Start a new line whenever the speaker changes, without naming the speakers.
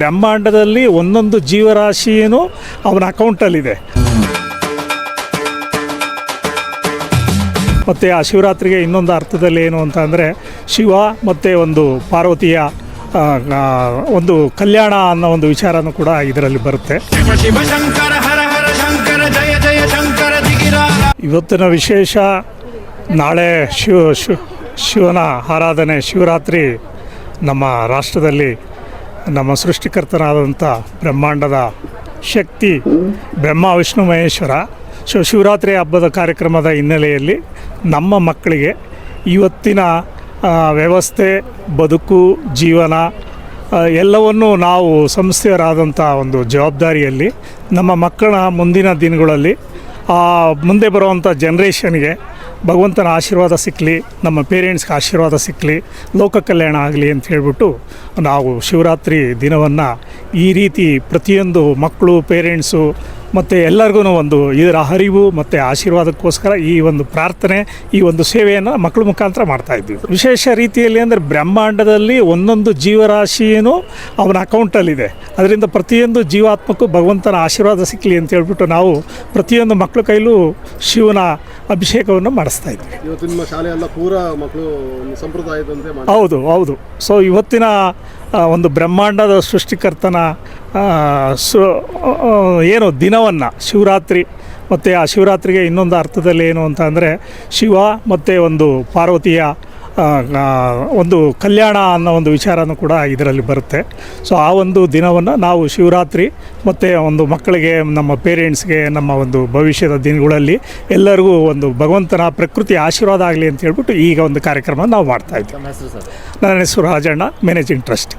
ಬ್ರಹ್ಮಾಂಡದಲ್ಲಿ ಒಂದೊಂದು ಜೀವರಾಶಿಯೂ ಅವನ ಅಕೌಂಟಲ್ಲಿದೆ. ಮತ್ತು ಆ ಶಿವರಾತ್ರಿಗೆ ಇನ್ನೊಂದು ಅರ್ಥದಲ್ಲಿ ಏನು ಅಂತ ಅಂದರೆ ಶಿವ ಮತ್ತು ಒಂದು ಪಾರ್ವತಿಯ ಒಂದು ಕಲ್ಯಾಣ ಅನ್ನೋ ಒಂದು ವಿಚಾರನೂ ಕೂಡ ಇದರಲ್ಲಿ ಬರುತ್ತೆ. ಇವತ್ತಿನ ವಿಶೇಷ ನಾಳೆ ಶಿವ, ಶಿವನ ಆರಾಧನೆ ಶಿವರಾತ್ರಿ ನಮ್ಮ ರಾಷ್ಟ್ರದಲ್ಲಿ ನಮ್ಮ ಸೃಷ್ಟಿಕರ್ತನಾದಂಥ ಬ್ರಹ್ಮಾಂಡದ ಶಕ್ತಿ ಬ್ರಹ್ಮ, ವಿಷ್ಣು, ಮಹೇಶ್ವರ ಸೊ ಶಿವರಾತ್ರಿ ಹಬ್ಬದ ಕಾರ್ಯಕ್ರಮದ ಹಿನ್ನೆಲೆಯಲ್ಲಿ ನಮ್ಮ ಮಕ್ಕಳಿಗೆ ಇವತ್ತಿನ ವ್ಯವಸ್ಥೆ, ಬದುಕು, ಜೀವನ ಎಲ್ಲವನ್ನು ನಾವು ಸಂಸ್ಥೆಯರಾದಂಥ ಒಂದು ಜವಾಬ್ದಾರಿಯಲ್ಲಿ ನಮ್ಮ ಮಕ್ಕಳ ಮುಂದಿನ ದಿನಗಳಲ್ಲಿ ಮುಂದೆ ಬರುವಂಥ ಜನ್ರೇಷನ್ಗೆ ಭಗವಂತನ ಆಶೀರ್ವಾದ ಸಿಕ್ಕಲಿ, ನಮ್ಮ ಪೇರೆಂಟ್ಸ್ಗೆ ಆಶೀರ್ವಾದ ಸಿಕ್ಕಲಿ, ಲೋಕ ಕಲ್ಯಾಣ ಆಗಲಿ ಅಂತ ಹೇಳ್ಬಿಟ್ಟು ನಾವು ಶಿವರಾತ್ರಿ ದಿನವನ್ನು ಈ ರೀತಿ ಪ್ರತಿಯೊಂದು ಮಕ್ಕಳು ಪೇರೆಂಟ್ಸು ಮತ್ತು ಎಲ್ಲರಿಗೂ ಒಂದು ಇದರ ಅರಿವು ಮತ್ತು ಆಶೀರ್ವಾದಕ್ಕೋಸ್ಕರ ಈ ಒಂದು ಪ್ರಾರ್ಥನೆ, ಈ ಒಂದು ಸೇವೆಯನ್ನು ಮಕ್ಕಳ ಮುಖಾಂತರ ಮಾಡ್ತಾ ಇದ್ವಿ. ವಿಶೇಷ ರೀತಿಯಲ್ಲಿ ಅಂದರೆ ಬ್ರಹ್ಮಾಂಡದಲ್ಲಿ ಒಂದೊಂದು ಜೀವರಾಶಿಯೂ ಅವನ ಅಕೌಂಟಲ್ಲಿದೆ ಅದರಿಂದ ಪ್ರತಿಯೊಂದು ಜೀವಾತ್ಮಕ್ಕೂ ಭಗವಂತನ ಆಶೀರ್ವಾದ ಸಿಕ್ಕಲಿ ಅಂತ ಹೇಳ್ಬಿಟ್ಟು ನಾವು ಪ್ರತಿಯೊಂದು ಮಕ್ಕಳ ಕೈಲೂ ಶಿವನ ಅಭಿಷೇಕವನ್ನು ಮಾಡಿಸ್ತಾ ಇದ್ವಿ.
ಇವತ್ತಿನ ಶಾಲೆ ಎಲ್ಲ ಪೂರ ಮಕ್ಕಳು ಸಂಪ್ರದಾಯದಂತೆ
ಹೌದು ಹೌದು. ಸೊ ಇವತ್ತಿನ ಒಂದು ಬ್ರಹ್ಮಾಂಡದ ಸೃಷ್ಟಿಕರ್ತನ ಸು ಏನು ದಿನವನ್ನು ಶಿವರಾತ್ರಿ ಮತ್ತು ಆ ಶಿವರಾತ್ರಿಗೆ ಇನ್ನೊಂದು ಅರ್ಥದಲ್ಲಿ ಏನು ಅಂತ ಅಂದರೆ ಶಿವ ಮತ್ತು ಒಂದು ಪಾರ್ವತಿಯ ಒಂದು ಕಲ್ಯಾಣ ಅನ್ನೋ ಒಂದು ವಿಚಾರನೂ ಕೂಡ ಇದರಲ್ಲಿ ಬರುತ್ತೆ. ಸೊ ಆ ಒಂದು ದಿನವನ್ನು ನಾವು ಶಿವರಾತ್ರಿ ಮತ್ತು ಒಂದು ಮಕ್ಕಳಿಗೆ ನಮ್ಮ ಪೇರೆಂಟ್ಸ್ಗೆ ನಮ್ಮ ಒಂದು ಭವಿಷ್ಯದ ದಿನಗಳಲ್ಲಿ ಎಲ್ಲರಿಗೂ ಒಂದು ಭಗವಂತನ ಪ್ರಕೃತಿ ಆಶೀರ್ವಾದ ಆಗಲಿ ಅಂತ ಹೇಳ್ಬಿಟ್ಟು ಈಗ ಒಂದು ಕಾರ್ಯಕ್ರಮ ನಾವು ಮಾಡ್ತಾ ಇದ್ದೇವೆ. ನನ್ನ ಹೆಸರು ರಾಜಣ್ಣ ಮ್ಯಾನೇಜಿಂಗ್ ಟ್ರಸ್ಟ್